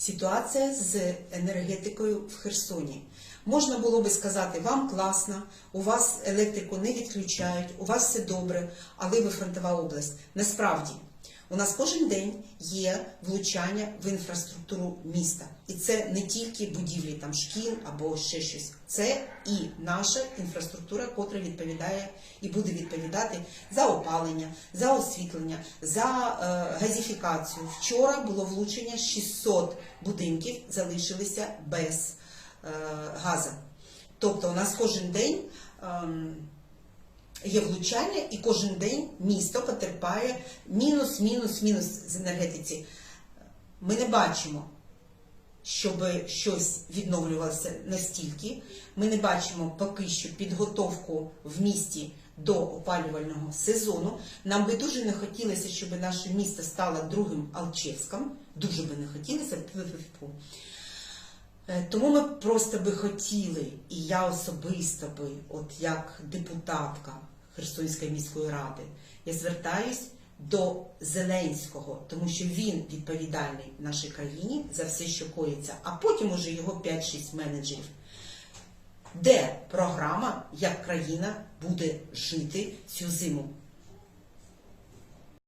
Ситуація з енергетикою в Херсоні. Можна було би сказати, вам класно, у вас електрику не відключають, у вас все добре, але ви фронтова область. Насправді, у нас кожен день є влучання в інфраструктуру міста. І це не тільки будівлі там шкіл або ще щось. Це і наша інфраструктура, котра відповідає і буде відповідати за опалення, за освітлення, за е, газифікацію. Вчора було влучення 600 будинків залишилися без е, газу. Тобто у нас кожен день. ем, Є влучання, і кожен день місто потерпає мінус, мінус, мінус з енергетиці. Ми не бачимо, щоб щось відновлювалося настільки. Ми не бачимо поки що підготовку в місті до опалювального сезону. Нам би дуже не хотілося, щоб наше місто стало другим Алчевськом. Дуже би не хотілося. Е, Тому ми просто би хотіли, і я особисто би, от як депутатка Херсонської міської ради, я звертаюсь до Зеленського, тому що він відповідальний нашій країні за все, що коїться, а потім уже його 5-6 менеджерів. Де програма, як країна буде жити цю зиму?